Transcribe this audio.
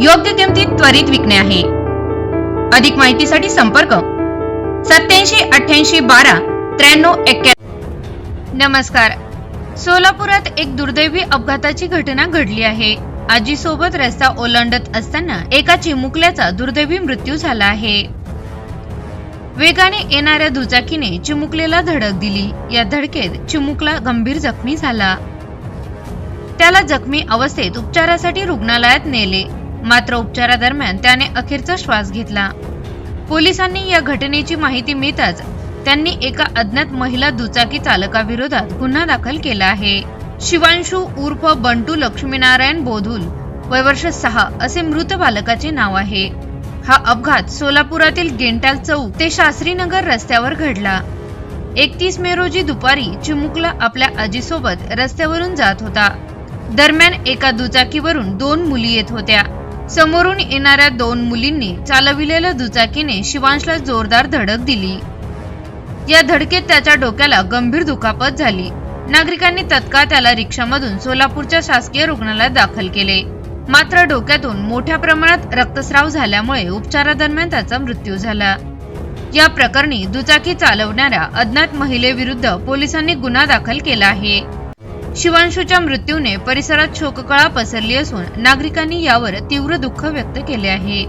योग्य किमतीत त्वरित विकणे आहे. अधिक माहितीसाठी संपर्क सत्याऐंशी अठ्ठ्याऐंशी बारा त्र्याण्णव एक्क्या नमस्कार. सोलापुरात एक दुर्दैवी अपघाताची घटना घडली आहे. आजीसोबत रस्ता ओलांडत असताना एका चिमुकल्याचा दुर्दैवी मृत्यू झाला आहे. वेगाने येणाऱ्या दुचाकीने चिमुकलेला धडक दिली. या धडकेत चिमुकला गंभीर जखमी झाला. त्याला जखमी अवस्थेत उपचारासाठी रुग्णालयात नेले. मात्र उपचारादरम्यान त्याने अखेरचा श्वास घेतला. पोलिसांनी या घटनेची माहिती मिळताच त्यांनी एका अज्ञात महिला दुचाकी चालकाविरोधात गुन्हा दाखल केला आहे. शिवांशू उर्फ बंटू लक्ष्मीनारायण बोधुल वय वर्ष सहा असे मृत बालकाचे नाव आहे. हा अपघात सोलापुरातील गेंटाल चौक ते शास्त्रीनगर रस्त्यावर घडला. एकतीस मे रोजी दुपारी चिमुकला आपल्या आजीसोबत रस्त्यावरून जात होता. दरम्यान एका दुचाकीवरून दोन मुली येत होत्या. समोरून येणाऱ्या दोन मुलींनी चालविलेल्या दुचाकीने शिवांशला जोरदार धडक दिली. या धडकेत त्याच्या डोक्याला गंभीर दुखापत झाली. नागरिकांनी तत्काळ त्याला रिक्षामधून सोलापूरच्या शासकीय रुग्णालयात दाखल केले. मात्र डोक्यातून मोठ्या प्रमाणात रक्तस्राव झाल्यामुळे उपचारादरम्यान त्याचा मृत्यू झाला. या प्रकरणी दुचाकी चालवणाऱ्या अज्ञात महिलेविरुद्ध पोलिसांनी गुन्हा दाखल केला आहे. शिवांशूच्या मृत्यूने परिसरात शोककळा पसरली असून नागरिकांनी यावर तीव्र दुःख व्यक्त केले आहे.